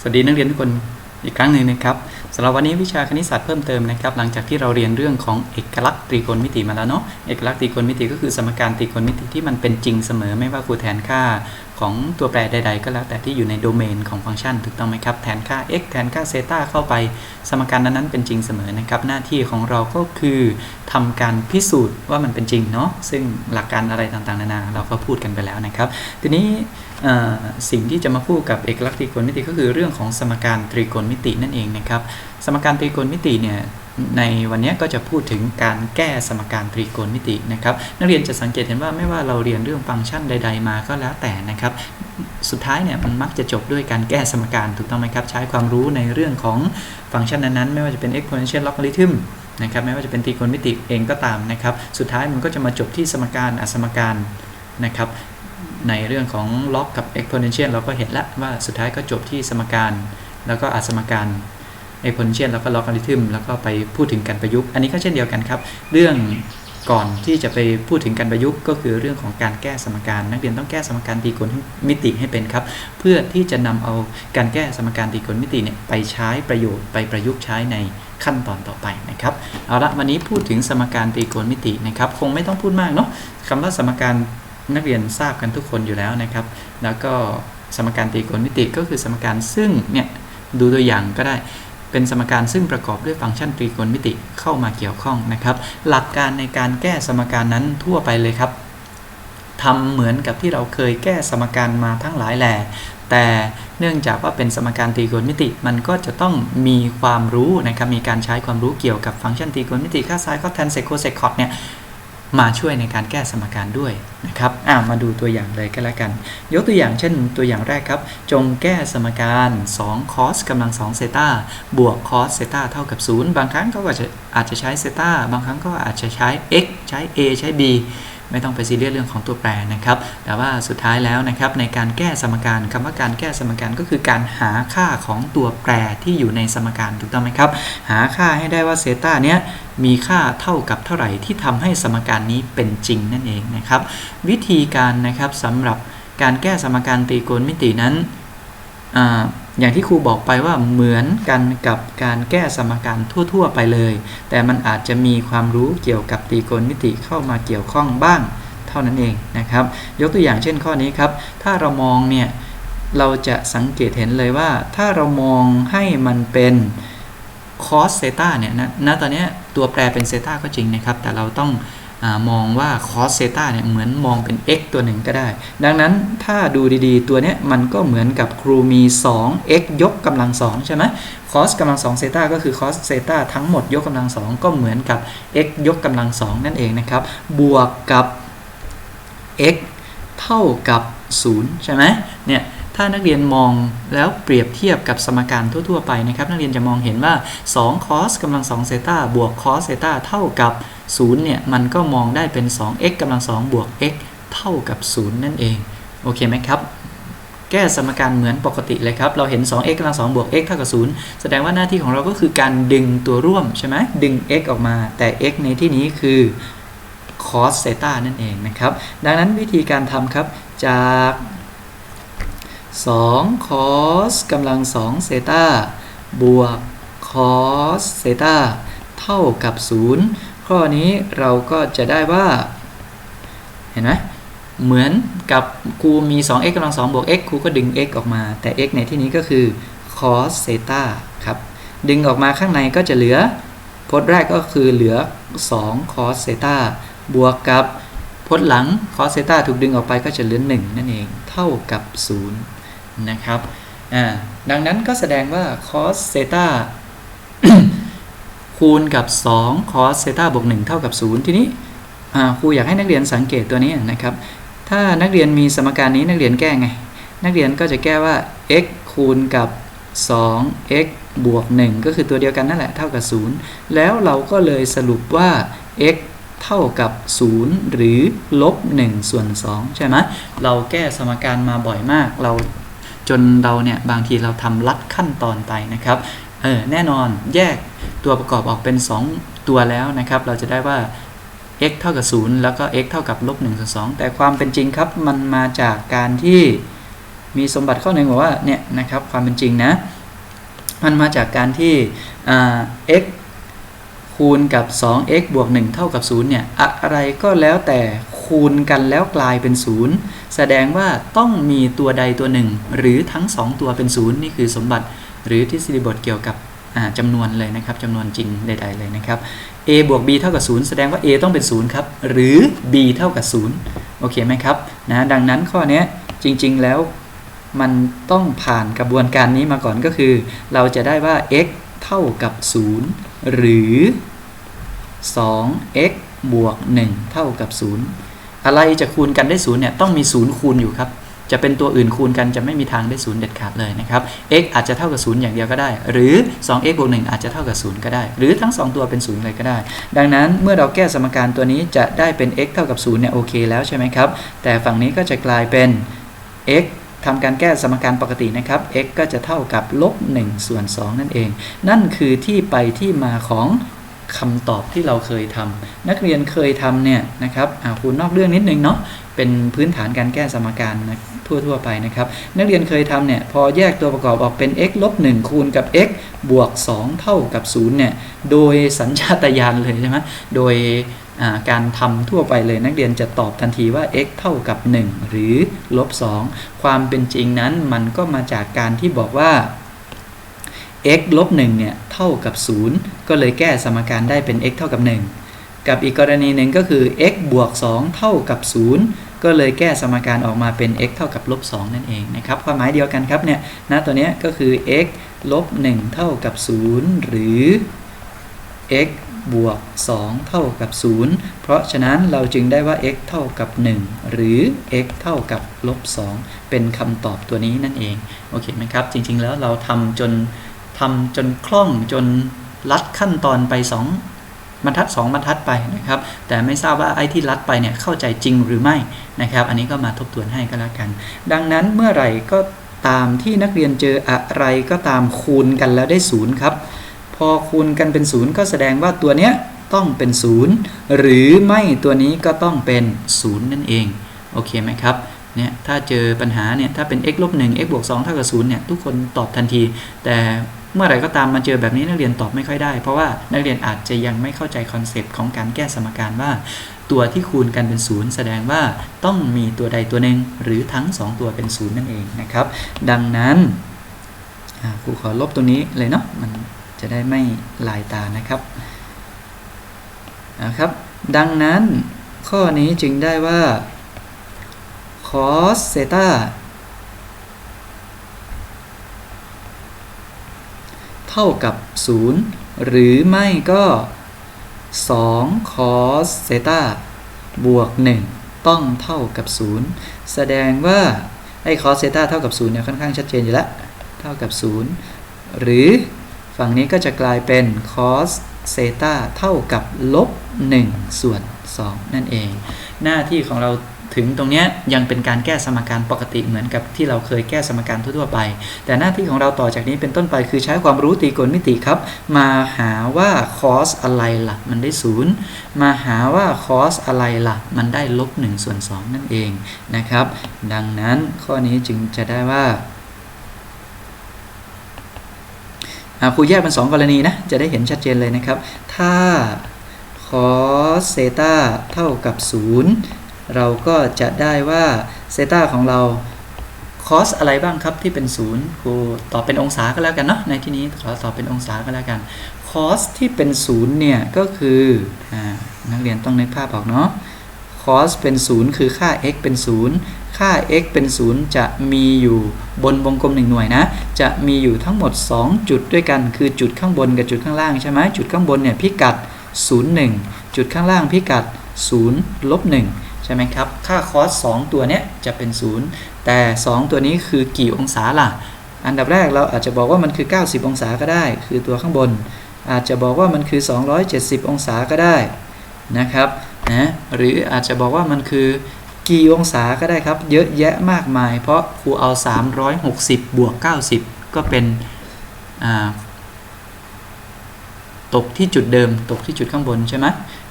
สวัสดีนักเรียนทุกคนอีกครั้งหนึ่งนะครับสำหรับวันนี้วิชาคณิตศาสตร์เพิ่มเติมนะครับหลังจากที่เราเรียนเรื่องของเอกลักษณ์ตรีโกณมิติมาแล้วเนาะเอกลักษณ์ตรีโกณมิติก็คือสมการตรีโกณมิติที่มันเป็นจริงเสมอไม่ว่าครูแทนค่าของตัวแปรใด ๆ ก็แล้วแต่ที่อยู่ในโดเมนของฟังก์ชันถูกต้องไหมครับแทนค่า x แทนค่าเซต้าเข้าไป สมการนั้นๆเป็นจริงเสมอนะครับหน้าที่ของเราก็คือทำการพิสูจน์ว่ามันเป็นจริงเนาะซึ่งหลักการอะไรต่างๆนานาเราก็พูดกันไปแล้วนะครับ ทีนี้ สิ่งที่จะมาพูดกับเอกลักษณ์ตรีโกณมิติก็คือเรื่องของสมการตรีโกณมิตินั่นเองนะครับ สมการตรีโกณมิติเนี่ยในวันนี้ก็จะพูดถึงการแก้สมการตรีโกณมิตินะครับ นักเรียนจะสังเกตเห็นว่าไม่ว่าเราเรียนเรื่องฟังก์ชันใด ๆ มาก็แล้วแต่นะครับ สุดท้ายเนี่ยมันมักจะจบด้วยการแก้สมการถูกต้องไหมครับ ใช้ความรู้ในเรื่องของฟังก์ชันนั้นๆ ไม่ว่าจะเป็น exponential logarithm นะครับไม่ว่าจะเป็นตรีโกณมิติเองก็ตามนะครับ สุดท้ายมันก็จะมาจบที่สมการอสมการนะครับ ในเรื่องของ log กับ exponential เราก็เห็นแล้วว่าสุดท้ายก็จบที่สมการ แล้วก็อสมการ exponential แล้วก็ logarithm แล้วก็ไปพูดถึงการประยุกต์ อันนี้ก็เช่นเดียวกันครับ เรื่องก่อนที่จะไปพูดถึงการประยุกต์ก็คือเรื่องของการแก้สมการ นักเรียนต้องแก้สมการตรีโกณมิติให้เป็นครับ เพื่อที่จะนำเอาการแก้สมการตรีโกณมิติเนี่ยไปใช้ประโยชน์ไปประยุกต์ใช้ในขั้นตอนต่อไปนะครับเอาละวันนี้พูดถึงสมการตรีโกณมิตินะครับ คงไม่ต้องพูดมากเนาะคำว่าสมการ นักเรียนทราบกันทุกคนอยู่แล้วนะครับ แล้วก็สมการตรีโกณมิติก็คือสมการซึ่งเนี่ยดูตัวอย่างก็ได้เป็นสมการซึ่งประกอบด้วยฟังก์ชันตรีโกณมิติเข้ามาเกี่ยวข้องนะครับ หลักการในการแก้สมการนั้นทั่วไปเลยครับทำเหมือนกับที่เราเคยแก้สมการมาทั้งหลายแหล่แต่เนื่องจากว่าเป็นสมการตรีโกณมิติ มันก็จะต้องมีความรู้นะครับมีการใช้ความรู้เกี่ยวกับฟังก์ชันตรีโกณมิติค่าซ้ายข้อแทนเซกโคเซกคอตเนี่ย มาช่วยในการแก้สมการด้วยนะครับอ่ามาดูตัวอย่างเลยก็แล้วกัน ยกตัวอย่างเช่นตัวอย่างแรกครับ จงแก้สมการ2 cos กำลัง2เซตาบวก cos เซตาเท่ากับ 0 บางครั้งเขาก็จะอาจจะใช้เซตาบางครั้งก็อาจจะใช้ x ใช้ a ใช้ b ไม่ต้องไปซีเรียสเรื่องของตัวแปรนะครับ แต่ว่าสุดท้ายแล้วนะครับในการแก้สมการคำว่าการแก้สมการก็คือการหาค่าของตัวแปรที่อยู่ในสมการถูกต้องไหมครับ หาค่าให้ได้ว่าเซตาเนี้ยมีค่าเท่ากับเท่าไหร่ที่ทำให้สมการนี้เป็นจริงนั่นเองนะครับ วิธีการนะครับสำหรับการแก้สมการตรีโกณมิตินั้นอา อย่างที่ครูบอกไปว่าเหมือนกันกับการแก้สมการทั่ว ๆ ไปเลย แต่มันอาจจะมีความรู้เกี่ยวกับตรีโกณมิติเข้ามาเกี่ยวข้องบ้าง เท่านั้นเองนะครับ ยกตัวอย่างเช่นข้อนี้ครับ ถ้าเรามองเนี่ยเราจะสังเกตเห็นเลยว่า ถ้าเรามองให้มันเป็น cos เซตาเนี่ยนะณตอนนี้ตัวแปรเป็นเซตาก็จริงนะครับ แต่เราต้อง มองว่า cos เซต้าเนี่ยเหมือนมองเป็น x ตัวหนึ่งก็ได้ ดังนั้นถ้าดูดีๆ ตัวเนี้ยมันก็เหมือนกับครูมี 2 x ยกกำลัง 2 ใช่ไหม cos กำลัง2เซต้าก็คือ cos เซต้าทั้งหมดยกกำลัง 2 ก็เหมือนกับ x ยกกำลัง 2 นั่นเองนะครับ บวกกับ x เท่ากับ 0 ใช่ไหมเนี่ย ถ้านักเรียนมองแล้วเปรียบเทียบกับสมการทั่ว ๆ ไปนะครับ นักเรียนจะมองเห็นว่า2 cos กำลัง2เซตาบวก cos เซตาเท่ากับ0เนี่ยมันก็มองได้เป็น 2x กำลัง2บวก x เท่ากับ 0 นั่นเอง โอเคไหมครับ แก้สมการเหมือนปกติเลยครับ เราเห็น 2x กำลัง2บวก x เท่ากับ 0 แสดงว่าหน้าที่ของเราก็คือการดึงตัวร่วมใช่ไหมดึง x ออกมา แต่ x ในที่นี้คือ cos เซตานั่นเองนะครับ ดังนั้นวิธีการทำครับจาก 2 cos กำลัง2เซตาบวก cos เซตาเท่ากับ 0 ข้อนี้เราก็จะได้ว่า เห็นไหมเหมือนกับครูมี 2x กำลัง2บวก x ครูก็ดึง x ออกมา แต่ x ในที่นี้ก็คือ cos เซตาครับ ดึงออกมาข้างในก็จะเหลือพจน์แรกก็คือเหลือ 2 cos เซตาบวกกับพจน์หลัง cos เซตาถูกดึงออกไปก็จะเหลือ 1 นั่นเอง เท่ากับ 0 นะครับอ่าดังนั้นก็แสดงว่า cos เซตาคูณกับ 2 cos เซตาบวก1เท่ากับ 0 ทีนี้ครูอยากให้นักเรียนสังเกตตัวนี้นะครับ ถ้านักเรียนมีสมการนี้นักเรียนแก้ไง นักเรียนก็จะแก้ว่า x คูณกับ 2 x บวก 1 ก็คือตัวเดียวกันนั่นแหละเท่ากับ 0 แล้วเราก็เลยสรุปว่า x เท่ากับ 0 หรือลบ1ส่วน2ใช่ไหมเราแก้สมการมาบ่อยมากเรา จนเราเนี่ยบางทีเราทำลัดขั้นตอนไปนะครับเออแน่นอนแยกตัวประกอบออกเป็น 2 ตัวแล้วนะครับ เราจะได้ว่า x เท่ากับ 0 แล้วก็ x เท่ากับลบ1ส่วน2แต่ความเป็นจริงครับมันมาจากการที่มีสมบัติข้อหนึ่งบอกว่าเนี่ยนะครับความเป็นจริงนะ มันมาจากการที่ x คูณกับ 2x บวก 1 เท่ากับ 0 เนี่ย อะไรก็แล้วแต่ คูณกันแล้วกลายเป็น0แสดงว่าต้องมีตัวใดตัวหนึ่ง หรือทั้ง 2 ตัวเป็น0นี่คือสมบัติหรือทฤษฎีบทเกี่ยวกับอ่าจำนวนเลยนะครับจำนวนจริงใดๆเลยนะครับ a บวก b เท่ากับ 0 แสดงว่า a ต้องเป็น 0 ครับ หรือ b เท่ากับ 0 โอเคไหมครับนะดังนั้นข้อนี้จริงๆแล้วมันต้องผ่านกระบวนการนี้มาก่อนก็คือ เราจะได้ว่า x เท่ากับ 0 หรือ 2x บวก 1 เท่ากับ 0 อะไรจะคูณกันได้0เนี่ยต้องมี0คูณอยู่ครับจะเป็นตัวอื่นคูณกันจะไม่มีทางได้0เด็ดขาดเลยนะครับ x อาจจะเท่ากับ0อย่างเดียวก็ได้ หรือ 2x บวก1อาจจะเท่ากับ0ก็ได้ หรือทั้ง 2 ตัวเป็น0เลยก็ได้ ดังนั้นเมื่อเราแก้สมการตัวนี้จะได้เป็น x เท่ากับ0เนี่ยโอเคแล้วใช่ไหมครับ แต่ฝั่งนี้ก็จะกลายเป็น x ทำการแก้สมการปกตินะครับ x ก็จะเท่ากับลบ1ส่วน2นั่นเอง นั่นคือที่ไปที่มาของ คำตอบที่เราเคยทำนักเรียนเคยทำเนี่ยนะครับอ่าคุณนอกเรื่องนิดนึงเนาะเป็นพื้นฐานการแก้สมการนะทั่วๆไปนะครับ นักเรียนเคยทำเนี่ยพอแยกตัวประกอบออกเป็น x ลบ1คูณกับ x บวก 2 เท่ากับ0เนี่ยโดยสัญชาตญาณเลยใช่ไหมโดยการทำทั่วไปเลยนักเรียนจะตอบทันทีว่า x เท่ากับ 1 หรือลบ2ความเป็นจริงนั้นมันก็มาจากการที่บอกว่า x ลบ1เนี่ยเท่ากับ 0 ก็เลยแก้สมการได้เป็น x เท่ากับ 1 กับอีกกรณีหนึ่งก็คือ x บวก 2 เท่ากับ 0 ก็เลยแก้สมการออกมาเป็น x เท่ากับลบ2นั่นเองนะครับความหมายเดียวกันครับเนี่ยนะตัวนี้ก็คือ x ลบ1เท่ากับ 0 หรือ x บวก 2 เท่ากับ 0 เพราะฉะนั้นเราจึงได้ว่า x เท่ากับ 1 หรือ x เท่ากับลบ2เป็นคำตอบตัวนี้นั่นเอง โอเคไหมครับ จริงๆแล้วเราทำจน ทำจนคล่องจนลัดขั้นตอนไป 2บรรทัด 2บรรทัดไปนะครับ แต่ไม่ทราบว่าไอ้ที่ลัดไปเนี่ยเข้าใจจริงหรือไม่นะครับ อันนี้ก็มาทบทวนให้ก็แล้วกัน ดังนั้นเมื่อไหร่ก็ตามที่นักเรียนเจออะไรก็ตามคูณกันแล้วได้ศูนย์ครับ พอคูณกันเป็นศูนย์ก็แสดงว่าตัวเนี้ยต้องเป็นศูนย์หรือไม่ตัวนี้ก็ต้องเป็นศูนย์นั่นเองโอเคไหมครับเนี่ยถ้าเจอปัญหาเนี่ยถ้าเป็น x ลบ1 x บวก2เท่ากับ0เนี่ยทุกคนตอบทันที แต่ เมื่อไหร่ก็ตามมาเจอแบบนี้นักเรียนตอบไม่ค่อยได้ เพราะว่านักเรียนอาจจะยังไม่เข้าใจคอนเซปต์ของการแก้สมการว่า ตัวที่คูณกันเป็นศูนย์แสดงว่าต้องมีตัวใดตัวหนึ่งหรือทั้ง 2 ตัวเป็นศูนย์นั่นเองนะครับ ดังนั้นครูขอลบตัวนี้เลยเนาะมันจะได้ไม่ลายตานะครับนะครับดังนั้นข้อนี้จึงได้ว่า cos เซตา ท่ากับ 0 หรือไม่ก็2 cos เซตาบวก 1 ต้องเท่ากับ 0 แสดงว่าไอ้ cos เซตาเท่ากับ 0 เนี่ยค่อนข้างชัดเจนอยู่แล้ว เท่ากับ 0 หรือฝั่งนี้ก็จะกลายเป็น cos เซตาเท่ากับลบ1ส่วน2นั่นเอง หน้าที่ของเรา ถึงตรงนี้ยังเป็นการแก้สมการปกติเหมือนกับที่เราเคยแก้สมการทั่วๆไป แต่หน้าที่ของเราต่อจากนี้เป็นต้นไปคือใช้ความรู้ตีกลมิติครับ มาหาว่า cos อะไรละ่ะ มันได้ศูนย์มาหาว่า cos อะไรละ่ะ มันได้ลบ1ส่วน2นั่นเองนะครับ ดังนั้นข้อนี้จึงจะได้ว่าครูแยกเป็น2กรณีนะ จะได้เห็นชัดเจนเลยนะครับ ถ้า cos เซตาเท่ากับ 0 เราก็จะได้ว่าเซต้าของเรา cos อะไรบ้างครับที่เป็น0ครูตอบเป็นองศาก็แล้วกันเนาะในที่นี้ขอตอบเป็นองศาก็แล้วกัน cos ที่เป็น0เนี่ยก็คืออนักเรียนต้องนึกภาพออกเนาะ cos เป็น0คือค่า x เป็น0ค่า x เป็น0จะมีอยู่บนวงกลม1หน่วยนะ จะมีอยู่ทั้งหมด 2 จุดด้วยกันคือจุดข้างบนกับจุดข้างล่างใช่ไหมจุดข้างบนเนี่ยพิกัด 0 1 จุดข้างล่างพิกัด0ลบ1 ช่ไหมครับ ค่า cos 2ตัวเนี้ยจะเป็น 0 แต่ 2 ตัวนี้คือกี่องศาล่ะ อันดับแรกเราอาจจะบอกว่ามันคือ 90 องศาก็ได้ คือตัวข้างบน อาจจะบอกว่ามันคือ 270 องศาก็ได้นะครับนะหรืออาจจะบอกว่ามันคือกี่องศาก็ได้ครับ เยอะแยะมากมาย เพราะครูเอา 360 บวก 90 ก็เป็นตกที่จุดเดิม ตกที่จุดข้างบนใช่ไหม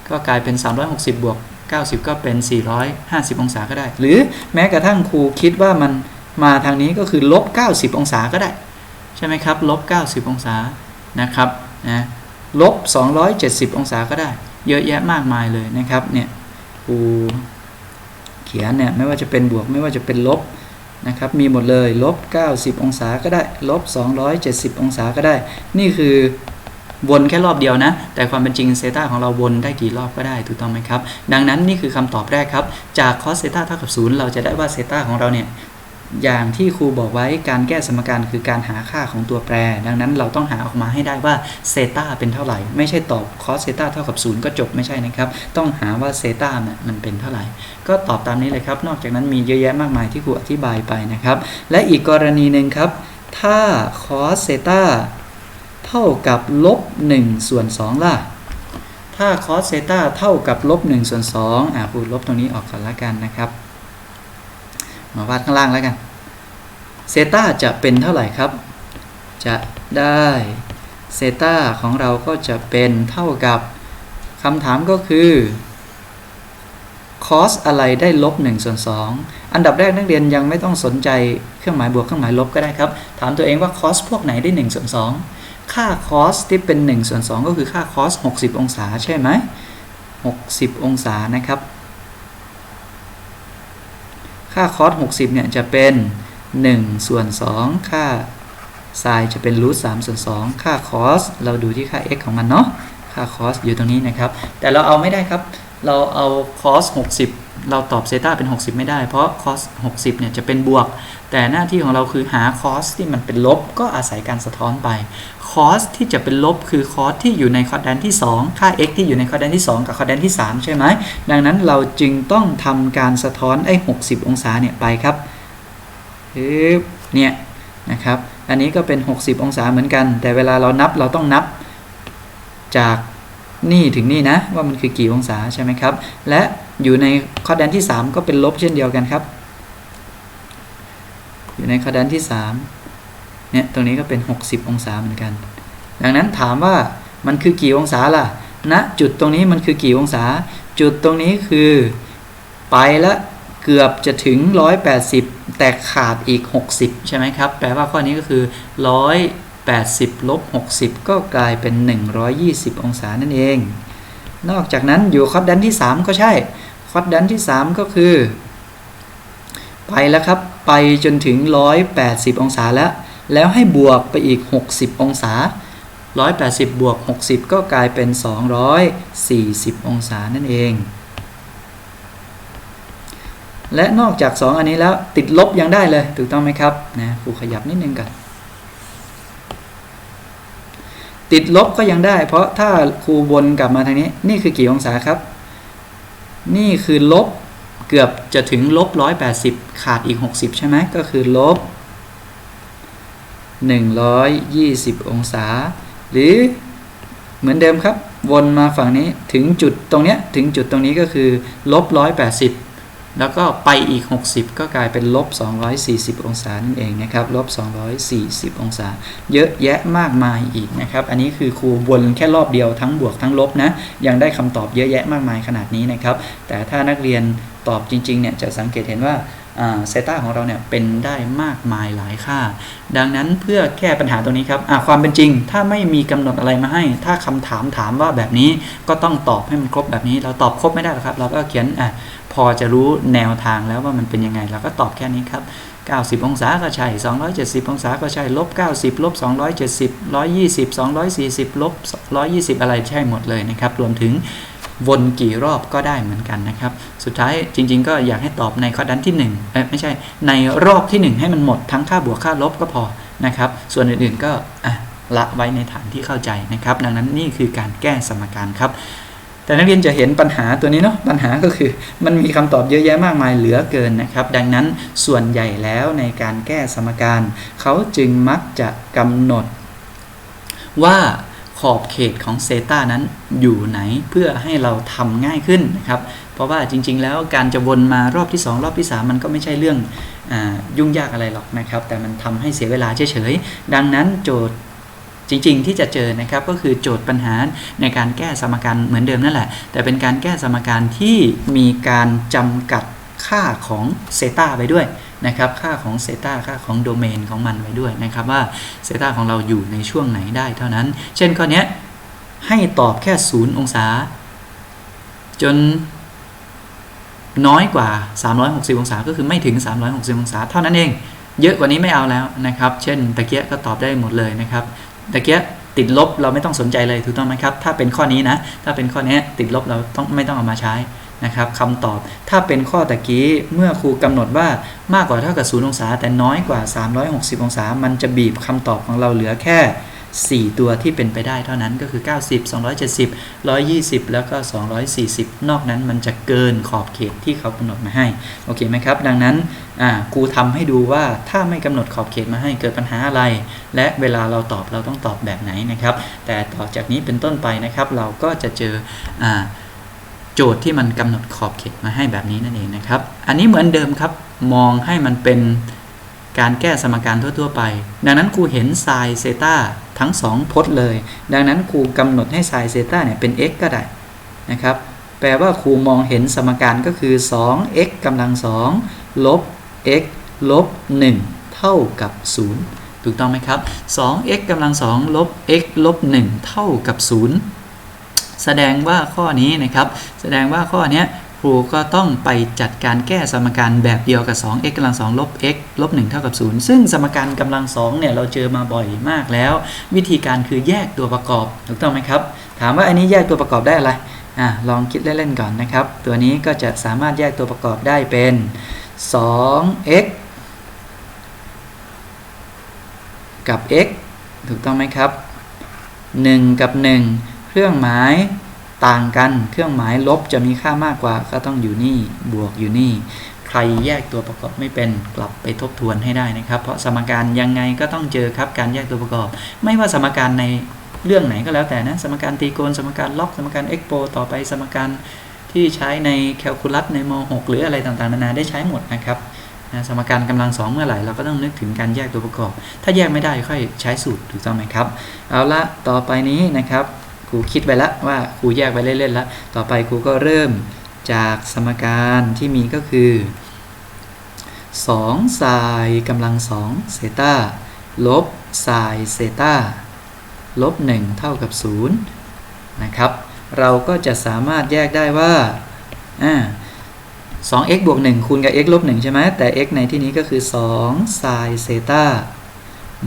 ก็กลายเป็น 360 บวก 90 ก็เป็น 450 องศาก็ได้ หรือแม้กระทั่งครูคิดว่ามันมาทางนี้ก็คือลบ 90 องศาก็ได้ ใช่ไหมครับลบ 90 องศานะครับนะลบ 270 องศาก็ได้ เยอะแยะมากมายเลยนะครับเนี่ยครูเขียนเนี่ยไม่ว่าจะเป็นบวกไม่ว่าจะเป็นลบนะครับมีหมดเลยลบ 90 องศาก็ได้ลบ 270 องศาก็ได้ นี่คือ วนแค่รอบเดียวนะ แต่ความเป็นจริงเซต้าของเราวนได้กี่รอบก็ได้ถูกต้องไหมครับ ดังนั้นนี่คือคำตอบแรกครับ จากคอสเซต้าเท่ากับ0เราจะได้ว่าเซต้าของเราเนี่ยอย่างที่ครูบอกไว้การแก้สมการคือการหาค่าของตัวแปร ดังนั้นเราต้องหาออกมาให้ได้ว่าเซต้าเป็นเท่าไหร่ ไม่ใช่ตอบคอสเซต้าเท่ากับ0ก็จบไม่ใช่นะครับ ต้องหาว่าเซต้าเนี่ยมันเป็นเท่าไหร่ ก็ตอบตามนี้เลยครับ นอกจากนั้นมีเยอะแยะมากมายที่ครูอธิบายไปนะครับ และอีกกรณีหนึ่งครับ ถ้าคอสเซต้า เท่ากับลบ1ส่วน2ล่ะ ถ้าคอสเซตาเท่ากับลบ1ส่วน2อ่าพูดลบตรงนี้ออกก่อนละกันนะครับมาวาดข้างล่างแล้วกันเซตาจะเป็นเท่าไหร่ครับ จะได้เซตาของเราก็จะเป็นเท่ากับคำถามก็คือคอสอะไรได้ลบ1ส่วน2อันดับแรกนักเรียนยังไม่ต้องสนใจเครื่องหมายบวกเครื่องหมายลบก็ได้ครับ ถามตัวเองว่าคอสพวกไหนได้1ส่วน2 ค่าคอสที่เป็น1ส่วน2ก็คือค่าคอส60 องศาใช่ไหม60 องศานะครับ ค่าคอส60 เนี่ยจะเป็น1ส่วน2ค่าไซน์จะเป็นรูท3ส่วน2ค่าคอสเราดูที่ค่า x ของมันเนาะค่าคอสอยู่ตรงนี้นะครับ แต่เราเอาไม่ได้ครับ เราเอาคอส60 เราตอบเซต้าเป็น 60 ไม่ได้ เพราะคอส60 เนี่ยจะเป็นบวก แต่หน้าที่ของเราคือหาคอสที่มันเป็นลบ ก็อาศัยการสะท้อนไป คอสที่จะเป็นลบคือคอสที่อยู่ในคอร์ดแดนที่ 2 ค่า x ที่อยู่ในคอร์ดแดนที่ 2 กับคอร์ดแดนที่ 3 ใช่ไหม ดังนั้นเราจึงต้องทำการสะท้อนไอ้60 องศาเนี่ยไปครับปึ๊บเนี่ยนะครับ อันนี้ก็เป็น 60 องศาเหมือนกัน แต่เวลาเรานับเราต้องนับจากนี่ถึงนี่นะว่ามันคือกี่องศาใช่ไหมครับ และ อยู่ในคอร์ดแดนที่ 3 ก็เป็นลบเช่นเดียวกันครับ อยู่ในคอร์ดแดนที่3เนี่ยตรงนี้ก็เป็น 60 องศาเหมือนกัน ดังนั้นถามว่ามันคือกี่องศาล่ะณนะจุดตรงนี้มันคือกี่องศา จุดตรงนี้คือไปแล้วเกือบจะถึง 180 แต่ขาดอีก 60 ใช่ไหมครับ แปลว่าข้อนี้ก็คือ 180ลบ60 ก็กลายเป็น 120 องศานั่นเอง นอกจากนั้นอยู่คอร์ดแดนที่ 3 ก็ใช่ คอร์ดแดนที่ 3 ก็คือ ไปแล้วครับ ไปจนถึง 180 องศาแล้ว แล้วให้บวกไปอีก 60 องศา 180 บวก 60 ก็กลายเป็น 240 องศานั่นเอง และนอกจาก 2 อันนี้แล้วติดลบยังได้เลย ถูกต้องไหมครับนะครูขยับนิดนึงก่อนติดลบก็ยังได้ เพราะถ้าครูวนกลับมาทางนี้ นี่คือกี่องศาครับ นี่คือลบเกือบจะถึงลบ180ขาดอีก60ใช่ไหมก็คือลบ120องศา หรือเหมือนเดิมครับ วนมาฝั่งนี้ถึงจุดตรงเนี้ยถึงจุดตรงนี้ก็คือลบ180แแล้วก็ไปอีก 60 ก็กลายเป็นลบ 240 องศานั่นเองนะครับลบ 240 องศา เยอะแยะมากมายอีกนะครับ อันนี้คือครูวนแค่รอบเดียวทั้งบวกทั้งลบนะ ยังได้คำตอบเยอะแยะมากมายขนาดนี้นะครับ แต่ถ้านักเรียนตอบจริงๆเนี่ยจะสังเกตเห็นว่า เซต้าของเราเนี่ยเป็นได้มากมายหลายค่า ดังนั้นเพื่อแก้ปัญหาตรงนี้ครับความเป็นจริง ถ้าไม่มีกำหนดอะไรมาให้ ถ้าคำถามถามว่าแบบนี้ก็ต้องตอบให้มันครบแบบนี้ เราตอบครบไม่ได้หรอกครับ เราก็เขียนอะพอจะรู้แนวทางแล้วว่ามันเป็นยังไง เราก็ตอบแค่นี้ครับ90 องศาก็ใช่ 270 องศาก็ใช่ ลบ 90 ลบ 270 120 240 ลบ 120 อะไรใช่หมดเลยนะครับ รวมถึง วนกี่รอบก็ได้เหมือนกันนะครับ สุดท้ายจริง ๆ ก็อยากให้ตอบในข้อดันที่1เอ้ไม่ใช่ในรอบที่ 1 ให้มันหมดทั้งค่าบวกค่าลบก็พอนะครับ ส่วนอื่นๆก็ละไว้ในฐานที่เข้าใจนะครับ ดังนั้นนี่คือการแก้สมการครับ แต่นักเรียนจะเห็นปัญหาตัวนี้เนาะปัญหาก็คือ มันมีคำตอบเยอะแยะมากมายเหลือเกินนะครับ ดังนั้นส่วนใหญ่แล้วในการแก้สมการ เขาจึงมักจะกำหนดว่า ขอบเขตของเซตานั้นอยู่ไหนเพื่อให้เราทำง่ายขึ้นนะครับ เพราะว่าจริง ๆ แล้วการจะวนมารอบที่ 2 รอบที่ 3 มันก็ไม่ใช่เรื่องอยุ่งยากอะไรหรอกนะครับ แต่มันทำให้เสียเวลาเฉยๆ ดังนั้นโจทย์จริง ๆ ที่จะเจอนะครับก็คือโจทย์ปัญหาในการแก้สมการเหมือนเดิมนั่นแหละ แต่เป็นการแก้สมการที่มีการจำกัดค่าของเซตาไปด้วย นะครับค่าของเซต้าค่าของโดเมนของมันไว้ด้วยนะครับว่าเซต้าของเราอยู่ในช่วงไหนได้เท่านั้น เช่นข้อนี้ให้ตอบแค่ 0 องศา จนน้อยกว่า 360 องศา ก็คือไม่ถึง 360 องศา เท่านั้นเอง เยอะกว่านี้ไม่เอาแล้วนะครับ เช่นตะเกียก็ตอบได้หมดเลยนะครับตะเกียติดลบเราไม่ต้องสนใจเลยถูกต้องไหมครับ ถ้าเป็นข้อนี้นะ ถ้าเป็นข้อนี้ติดลบเราต้องไม่ต้องเอามาใช้ นะครับคำตอบถ้าเป็นข้อตะกี้เมื่อครูกำหนดว่ามากกว่าเท่ากับ0องศา แต่น้อยกว่า 360 องศา มันจะบีบคำตอบของเราเหลือแค่ 4 ตัวที่เป็นไปได้เท่านั้นก็คือ 90 270 120 แล้วก็ 240 นอกนั้นมันจะเกินขอบเขตที่เขากำหนดมาให้โอเคไหมครับ ดังนั้นครูทำให้ดูว่าถ้าไม่กำหนดขอบเขตมาให้เกิดปัญหาอะไร และเวลาเราตอบเราต้องตอบแบบไหนนะครับ แต่ต่อจากนี้เป็นต้นไปนะครับเราก็จะเจออ โจทย์ที่มันกำหนดขอบเขตมาให้แบบนี้นั่นเองนะครับ อันนี้เหมือนเดิมครับ มองให้มันเป็นการแก้สมการทั่ว ๆ ไป ดังนั้นครูเห็นไซน์เซตาทั้ง 2 พจน์เลย ดังนั้นครูกำหนดให้ไซน์เซตาเนี่ยเป็น x ก็ได้นะครับ แปลว่าครูมองเห็นสมการก็คือ 2x กำลัง2ลบ x ลบ 1 เท่ากับ 0 ถูกต้องไหมครับ 2x กำลัง2ลบ x ลบ 1 เท่ากับ 0 แสดงว่าข้อนี้นะครับ แสดงว่าข้อนี้ครูก็ต้องไปจัดการแก้สมการแบบเดียวกับ 2x กำลัง2ลบ x ลบ1เท่ากับ 0 ซึ่งสมการกำลัง2เนี่ยเราเจอมาบ่อยมากแล้ว วิธีการคือแยกตัวประกอบถูกต้องไหมครับ ถามว่าอันนี้แยกตัวประกอบได้อะไรอะลองคิดเล่นๆก่อนนะครับ ตัวนี้ก็จะสามารถแยกตัวประกอบได้เป็น 2x กับ x ถูกต้องไหมครับ 1 กับ 1 เครื่องหมายต่างกัน เครื่องหมายลบจะมีค่ามากกว่า ก็ต้องอยู่นี่ บวกอยู่นี่ ใครแยกตัวประกอบไม่เป็น กลับไปทบทวนให้ได้นะครับ เพราะสมการยังไงก็ต้องเจอครับ การแยกตัวประกอบ ไม่ว่าสมการในเรื่องไหนก็แล้วแต่นะ สมการตรีโกณ สมการล็อก สมการเอ็กโปต่อไป สมการที่ใช้ในแคลคูลัสในม .6 หรืออะไรต่างๆ นานา ได้ใช้หมดนะครับนะสมการกำลังสองเมื่อไหร่เราก็ต้องนึกถึงการแยกตัวประกอบ ถ้าแยกไม่ได้ค่อยใช้สูตรถูกต้องไหมครับ เอาละต่อไปนี้นะครับ ครูคิดไปแล้วว่าครูแยกไปเล่นๆแล้วต่อไปครูก็เริ่มจากสมการที่มีก็คือ2ไซน์กำลัง2เซตาลบไซน์เซตาลบ1เท่ากับ0นะครับ เราก็จะสามารถแยกได้ว่าอ่า 2x บวก1คูณกับ x ลบ1ใช่ไหมแต่ x ในที่นี้ก็คือ2 sin เซตา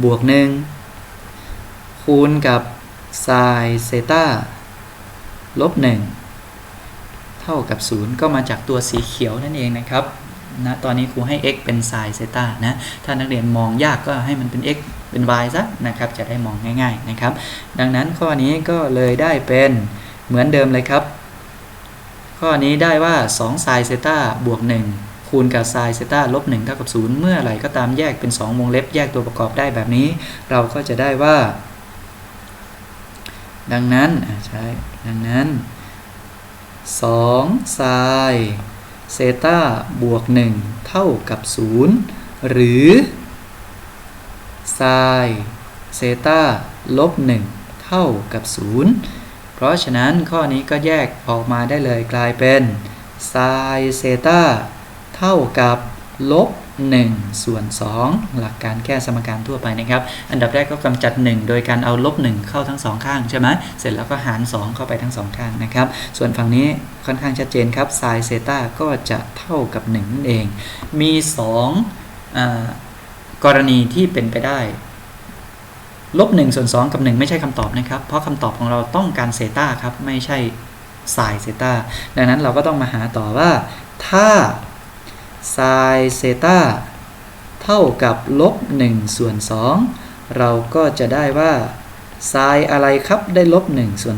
บวก 1 คูณกับ sin เซตาลบ1เท่ากับ 0 ก็มาจากตัวสีเขียวนั่นเองนะครับนะตอนนี้ครูให้ x เป็น sin เซตานะ ถ้านักเรียนมองยากก็ให้มันเป็น x เป็น y ซะนะครับ จะได้มองง่าย ๆนะครับ ดังนั้นข้อนี้ก็เลยได้เป็นเหมือนเดิมเลยครับ ข้อนี้ได้ว่า2 sin เซตาบวก 1คูณกับ sin เซตาลบ1เท่ากับ 0 เมื่อไหร่ก็ตามแยกเป็น 2 วงเล็บแยกตัวประกอบได้แบบนี้ เราก็จะได้ว่า ดังนั้นใช่ดังนั้น2 sin เซตาบวก 1 เท่ากับ 0 หรือ sin เซตาลบ 1 เท่ากับ 0 เพราะฉะนั้นข้อนี้ก็แยกออกมาได้เลยกลายเป็น sin เซตาเท่ากับลบ 1 ส่วน 2 หลักการแก้สมการทั่วไปนะครับ อันดับแรกก็กำจัด 1 โดยการเอาลบ 1 เข้าทั้งสองข้างใช่ไหมเสร็จแล้วก็หาร 2 เข้าไปทั้งสองข้างนะครับ ส่วนฝั่งนี้ค่อนข้างชัดเจนครับ sin เซต้าก็จะเท่ากับ1นั่นเอง มี2อ่ากรณีที่เป็นไปได้ลบ1ส่วน2กับ 1 ไม่ใช่คำตอบนะครับ เพราะคำตอบของเราต้องการเซต้าครับ ไม่ใช่ไซเซต้าดังนั้นเราก็ต้องมาหาต่อว่าถ้า ไซเซตาเท่ากับลบ1ส่วน2เราก็จะได้ว่าไซอะไรครับได้ลบ1ส่วน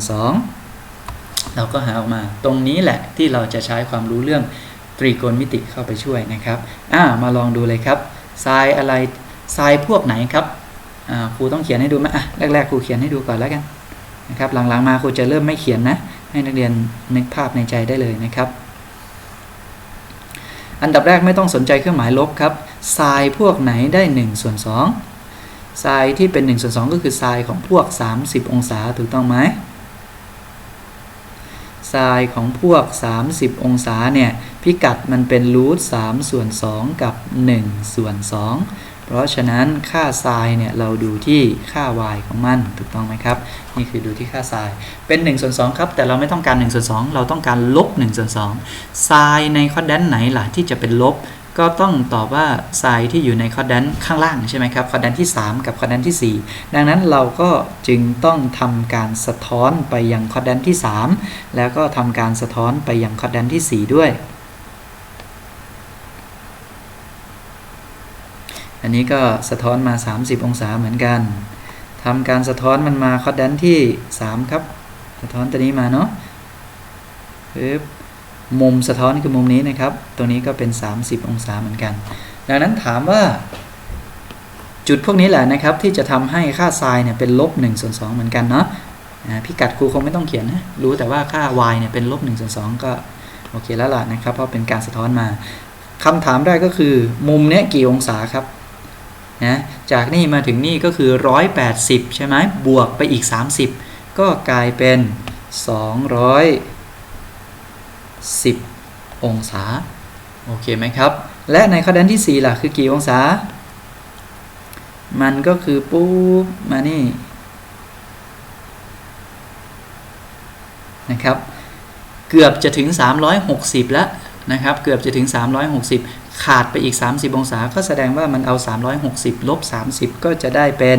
2เราก็หาออกมาตรงนี้แหละที่เราจะใช้ความรู้เรื่องตรีโกณมิติเข้าไปช่วยนะครับอ่ามาลองดูเลยครับไซอะไรไซพวกไหนครับครูต้องเขียนให้ดูไหมอะแรกๆครูเขียนให้ดูก่อนแล้วกันนะครับหลังๆมาครูจะเริ่มไม่เขียนนะ ให้นักเรียนนึกภาพในใจได้เลยนะครับ อันดับแรกไม่ต้องสนใจเครื่องหมายลบครับทรายพวกไหนได้1ส่วน2ทรายที่เป็น1ส่วน2ก็คือทรายของพวก 30 องศาถูกต้องไหมทรายของพวก 30 องศาเนี่ยพิกัดมันเป็นรูท3ส่วน2กับ1ส่วน2 เพราะฉะนั้นค่าไซน์เนี่ยเราดูที่ค่า y ของมันถูกต้องไหมครับ นี่คือดูที่ค่าไซน์เป็น1ส่วน2ครับ แต่เราไม่ต้องการ1ส่วน2เราต้องการลบ1ส่วน2ไซน์ในคอดแดนไหนล่ะที่จะเป็นลบ ก็ต้องตอบว่าไซน์ที่อยู่ในคอดแดนข้างล่างใช่ไหมครับคอดแดนที่ 3 กับคอดแดนที่ 4 ดังนั้นเราก็จึงต้องทำการสะท้อนไปยังคอดแดนที่ 3 แล้วก็ทำการสะท้อนไปยังคอดแดนที่ 4 ด้วย อันนี้ก็สะท้อนมา 30 องศาเหมือนกันทำการสะท้อนมันมาคอร์ดแดนที่ 3 ครับ สะท้อนตัวนี้มาเนาะปึ๊บมุมสะท้อนคือมุมนี้นะครับ ตัวนี้ก็เป็น 30 องศาเหมือนกัน ดังนั้นถามว่าจุดพวกนี้แหละนะครับ ที่จะทำให้ค่าไซน์เนี่ยเป็นลบ1ส่วน2เหมือนกันเนาะพิกัดครูคงไม่ต้องเขียนนะรู้แต่ว่าค่า y เนี่ยเป็นลบ1ส่วน2ก็โอเคแล้วล่ะนะครับ เพราะเป็นการสะท้อนมาคำถามได้ก็คือ มุมเนี้ยกี่องศาครับ นะจากนี่มาถึงนี่ก็คือ 180 ใช่ไหมบวกไปอีก 30 ก็กลายเป็น 210 องศา โอเคไหมครับ และในข้อดันที่ 4 ล่ะ คือกี่องศา มันก็คือปุ๊บ มานี่นะครับ เกือบจะถึง 360 แล้วนะครับ เกือบจะถึง 360 ขาดไปอีก 30 องศา ก็แสดงว่ามันเอา 360 ลบ 30 ก็จะได้เป็น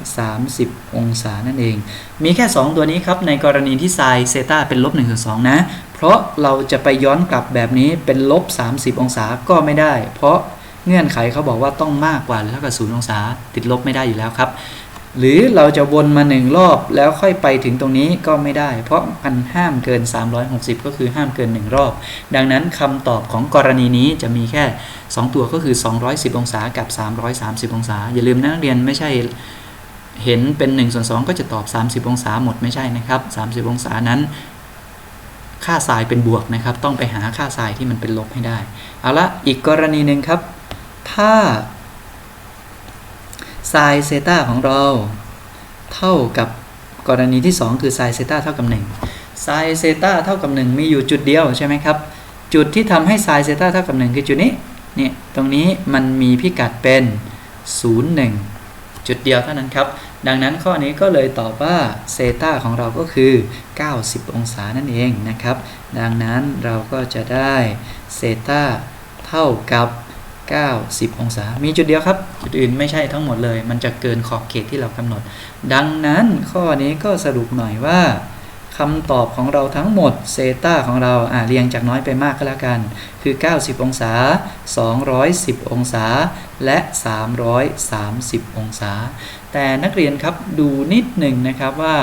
330 องศานั่นเอง มีแค่ 2 ตัวนี้ครับ ในกรณีที่ไซน์เซตาเป็นลบ1ส่วน2นะ เพราะเราจะไปย้อนกลับแบบนี้เป็นลบ 30 องศาก็ไม่ได้ เพราะเงื่อนไขเขาบอกว่าต้องมากกว่าหรือเท่ากับ0องศา ติดลบไม่ได้อยู่แล้วครับ หรือเราจะวนมาหนึ่งรอบแล้วค่อยไปถึงตรงนี้ก็ไม่ได้ เพราะมันห้ามเกิน 360 ก็คือห้ามเกิน 1 รอบ ดังนั้นคำตอบของกรณีนี้จะมีแค่ 2 ตัวก็คือ 210 องศากับ 330 องศา อย่าลืมนะนักเรียนไม่ใช่เห็นเป็น1ส่วน2ก็จะตอบ 30 องศาหมดไม่ใช่นะครับ 30 องศานั้น ค่าทรายเป็นบวกนะครับ ต้องไปหาค่าทรายที่มันเป็นลบให้ได้ เอาละอีกกรณีหนึ่งครับ ถ้า ไซเซต้าของเรา เท่ากับกรณีที่ 2 คือไซเซต้าเท่ากับ1ไซเซต้าเท่ากับ 1 มีอยู่จุดเดียวใช่ไหมครับ จุดที่ทำให้ไซเซต้าเท่ากับ 1 คือจุดนี้เนี่ยตรงนี้มันมีพิกัดเป็น 0 1 จุดเดียวเท่านั้นครับ ดังนั้นข้อนี้ก็เลยตอบว่าเซต้าของเราก็คือ 90 องศานั่นเองนะครับ ดังนั้นเราก็จะได้เซต้าเท่ากับ 90 องศา มีจุดเดียวครับ จุดอื่นไม่ใช่ทั้งหมดเลย มันจะเกินขอบเขตที่เรากำหนด ดังนั้นข้อนี้ก็สรุปหน่อยว่าคำตอบของเราทั้งหมดเซตาของเราอ่าเรียงจากน้อยไปมากก็แล้วกัน คือ 90 องศา 210 องศา และ 330 องศา แต่นักเรียนครับดูนิดหนึ่งนะครับว่า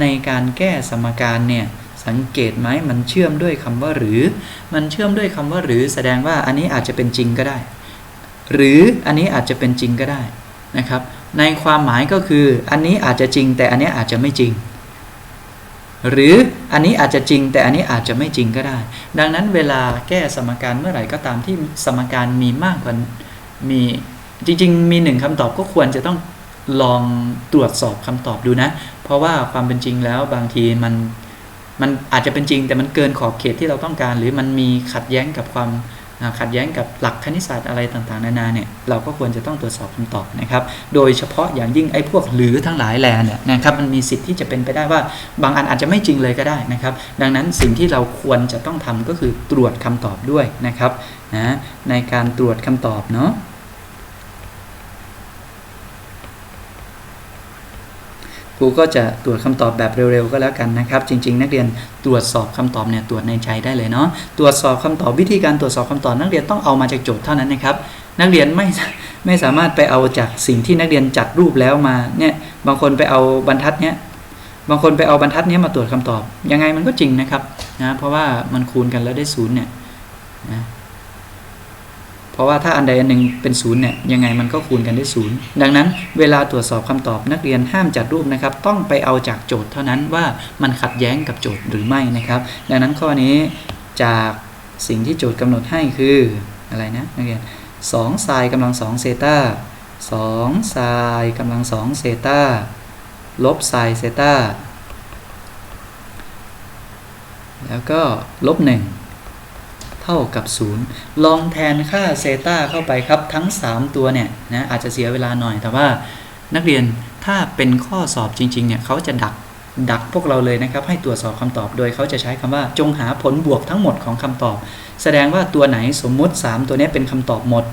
ในการแก้สมการเนี่ยสังเกตไหมมันเชื่อมด้วยคำว่าหรือ มันเชื่อมด้วยคำว่าหรือ แสดงว่าอันนี้อาจจะเป็นจริงก็ได้ หรืออันนี้อาจจะเป็นจริงก็ได้นะครับ ในความหมายก็คืออันนี้อาจจะจริงแต่อันนี้อาจจะไม่จริง หรืออันนี้อาจจะจริงแต่อันนี้อาจจะไม่จริงก็ได้ ดังนั้นเวลาแก้สมการเมื่อไหร่ก็ตามที่สมการมีมากกว่ามีจริง ๆ มีหนึ่งคำตอบก็ควรจะต้องลองตรวจสอบคำตอบดูนะ เพราะว่าความเป็นจริงแล้วบางทีมันมันอาจจะเป็นจริงแต่มันเกินขอบเขตที่เราต้องการ หรือมันมีขัดแย้งกับความ ขัดแย้งกับหลักคณิตศาสตร์อะไรต่างๆ นานาเนี่ยเราก็ควรจะต้องตรวจสอบคำตอบนะครับ โดยเฉพาะอย่างยิ่งไอ้พวกหรือทั้งหลายแลเนี่ยนะครับมันมีสิทธิ์ที่จะเป็นไปได้ว่า บางอันอาจจะไม่จริงเลยก็ได้นะครับ ดังนั้นสิ่งที่เราควรจะต้องทำก็คือตรวจคำตอบด้วยนะครับนะในการตรวจคำตอบเนาะ ครูก็จะตรวจคำตอบแบบเร็วๆก็แล้วกันนะครับ จริง ๆ นักเรียนตรวจสอบคำตอบเนี่ยตรวจในใจได้เลยเนาะตรวจสอบคำตอบวิธีการตรวจสอบคำตอบนักเรียนต้องเอามาจากโจทย์เท่านั้นนะครับ นักเรียนไม่ไม่สามารถไปเอาจากสิ่งที่นักเรียนจัดรูปแล้วมาเนี่ยบางคนไปเอาบรรทัดเนี้ยบางคนไปเอาบรรทัดนี้มาตรวจคำตอบ ยังไงมันก็จริงนะครับนะเพราะว่ามันคูณกันแล้วได้ศูนย์เนี่ยนะ เพราะว่าถ้าอันใดอันหนึ่งเป็นศูนย์เนี่ยยังไงมันก็คูณกันได้ศูนย์ดังนั้นเวลาตรวจสอบคำตอบนักเรียนห้ามจัดรูปนะครับ ต้องไปเอาจากโจทย์เท่านั้นว่ามันขัดแย้งกับโจทย์หรือไม่นะครับ ดังนั้นข้อนี้จากสิ่งที่โจทย์กำหนดให้คืออะไรนะนักเรียน2ไซน์กำลัง2เซตา2ไซน์กำลัง2เซตาลบไซน์เซตาแล้วก็ลบ1 เท่ากับ 0 ลองแทนค่าเซตาเข้าไปครับทั้ง 3 ตัวเนี่ยนะอาจจะเสียเวลาหน่อยแต่ว่านักเรียนถ้าเป็นข้อสอบจริงๆเนี่ยเขาจะดักดักพวกเราเลยนะครับ ให้ตรวจสอบคำตอบโดยเขาจะใช้คำว่าจงหาผลบวกทั้งหมดของคำตอบ แสดงว่าตัวไหนสมมุติ 3 ตัวนี้เป็นคำตอบหมด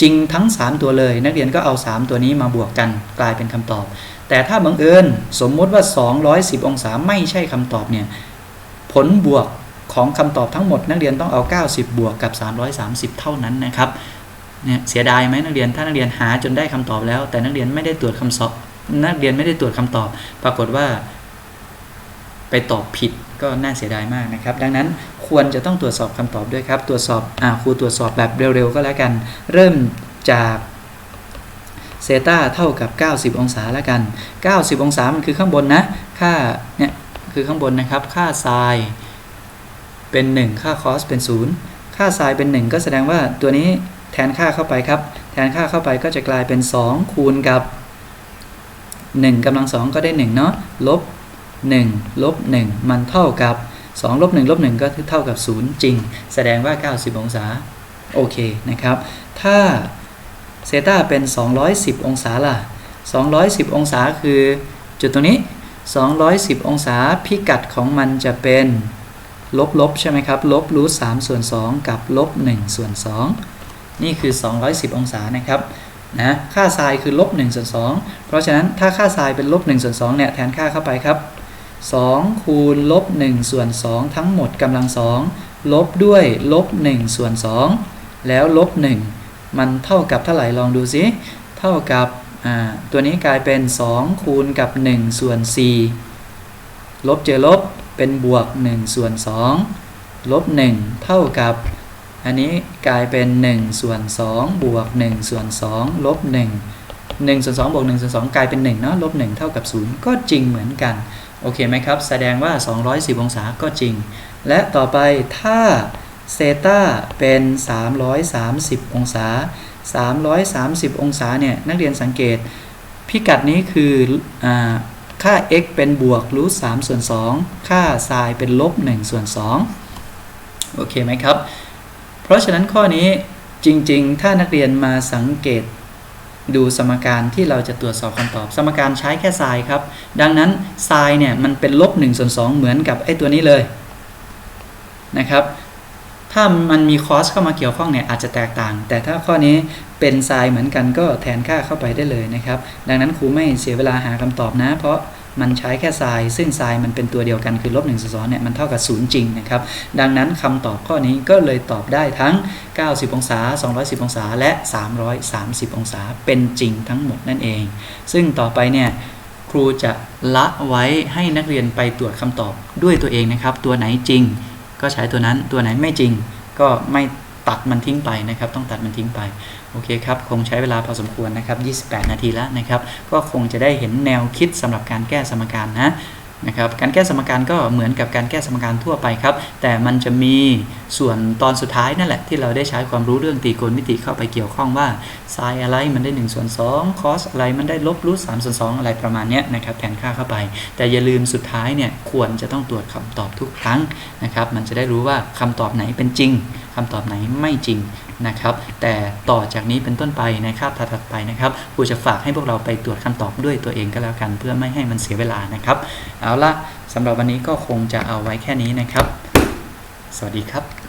จริงทั้ง 3 ตัวเลย นักเรียนก็เอา 3 ตัวนี้มาบวกกันกลายเป็นคำตอบ แต่ถ้าบังเอิญสมมุติว่า 210 องศาไม่ใช่คำตอบเนี่ยผลบวก ของคำตอบทั้งหมด นักเรียนต้องเอา 90 บวกกับ 330 เท่านั้นนะครับเนี่ยเสียดายไหมนักเรียนถ้านักเรียนหาจนได้คำตอบแล้ว แต่นักเรียนไม่ได้ตรวจคำสอบนักเรียนไม่ได้ตรวจคำตอบ ปรากฏว่า ไปตอบผิดก็น่าเสียดายมากนะครับ ดังนั้นควรจะต้องตรวจสอบคำตอบด้วยครับ ตรวจสอบอ่าครูตรวจสอบแบบเร็วๆก็แล้วกัน เริ่มจากเซต้าเท่ากับ 90 องศาแล้วกัน 90 องศามันคือข้างบนนะ ค่าเนี่ยคือข้างบนนะครับ ค่าไซน์ เป็น 1 ค่าคอสเป็น 0 ค่าไซน์เป็น 1 ก็แสดงว่าตัวนี้แทนค่าเข้าไปครับ แทนค่าเข้าไปก็จะกลายเป็น 2 คูณกับ 1กำลัง 2 ก็ได้ 1 เนาะลบ 1 ลบ 1 มันเท่ากับ 2 ลบ 1 ลบ 1 ก็เท่ากับ 0 จริง แสดงว่า 90 องศา โอเคนะครับ ถ้าเซต้าเป็น 210 องศาล่ะ 210 องศาคือจุดตรงนี้ 210 องศาพิกัดของมันจะเป็น ลบลบใช่ไหมครับ ลบรูท3ส่วน2กับลบ1ส่วน2นี่คือ 210 องศานะครับนะค่าไซน์คือลบ1ส่วน2เพราะฉะนั้นถ้าค่าไซน์เป็นลบ1ส่วน2เนี่ยแทนค่าเข้าไปครับ 2 คูณลบ1ส่วน2ทั้งหมดกำลัง2ลบด้วยลบ1ส่วน2แล้วลบ1มันเท่ากับเท่าไหร่ลองดูซิเท่ากับตัวนี้กลายเป็น 2 คูณกับ1ส่วน4ลบเจอลบ เป็นบวก1ส่วน2ลบ1เท่ากับ อันนี้กลายเป็น1ส่วน2บวก1ส่วน2ลบ1 1ส่วน2บวก1ส่วน2กลายเป็น1เนาะลบ1เท่ากับ 0 ก็จริงเหมือนกัน โอเคไหมครับ แสดงว่า 210 องศาก็จริง และต่อไปถ้าเซต้าเป็น 330 องศา 330 องศาเนี่ยนักเรียนสังเกตพิกัดนี้คืออ ค่า x เป็นบวกรูท3ส่วน 2 ค่า sin เป็นลบ1ส่วน2โอเคไหมครับ เพราะฉะนั้นข้อนี้จริง ๆ ถ้านักเรียนมาสังเกตดูสมการที่เราจะตรวจสอบคำตอบ สมการใช้แค่ sin ครับ ดังนั้น sin เนี่ยมันเป็นลบ1ส่วน2เหมือนกับไอ้ตัวนี้เลยนะครับ ถ้ามันมีคอสเข้ามาเกี่ยวข้องเนี่ยอาจจะแตกต่าง แต่ถ้าข้อนี้เป็นไซน์เหมือนกันก็แทนค่าเข้าไปได้เลยนะครับ ดังนั้นครูไม่เสียเวลาหาคำตอบนะ เพราะมันใช้แค่ไซน์ซึ่งไซน์มันเป็นตัวเดียวกันคือลบ1ส่วนเนี่ยมันเท่ากับ0จริงนะครับ ดังนั้นคำตอบข้อนี้ก็เลยตอบได้ทั้ง 90 องศา 210 องศา และ 330 องศาเป็นจริงทั้งหมดนั่นเอง ซึ่งต่อไปเนี่ยครูจะละไว้ให้นักเรียนไปตรวจคำตอบด้วยตัวเองนะครับ ตัวไหนจริง ก็ใช้ตัวนั้นตัวไหนไม่จริง ก็ไม่ตัดมันทิ้งไปนะครับ ต้องตัดมันทิ้งไปโอเคครับ คงใช้เวลาพอสมควรนะครับ 28 นาทีแล้วนะครับ ก็คงจะได้เห็นแนวคิดสำหรับการแก้สมการนะ นะครับการแก้สมการก็เหมือนกับการแก้สมการทั่วไปครับ แต่มันจะมีส่วนตอนสุดท้ายนั่นแหละ ที่เราได้ใช้ความรู้เรื่องตรีโกณมิติเข้าไปเกี่ยวข้องว่าไซน์อะไรมันได้1ส่วน2คอสอะไรมันได้ลบรูท3ส่วน2อะไรประมาณนี้นะครับแทนค่าเข้าไป แต่อย่าลืมสุดท้ายเนี่ยควรจะต้องตรวจคำตอบทุกครั้งนะครับมันจะได้รู้ว่าคำตอบไหนเป็นจริงคำตอบไหนไม่จริงนะครับ แต่ต่อจากนี้เป็นต้นไปในคาบถัดไปนะครับครูจะฝากให้พวกเราไปตรวจคำตอบด้วยตัวเองก็แล้วกัน เพื่อไม่ให้มันเสียเวลานะครับ เอาละสำหรับวันนี้ก็คงจะเอาไว้แค่นี้นะครับ สวัสดีครับ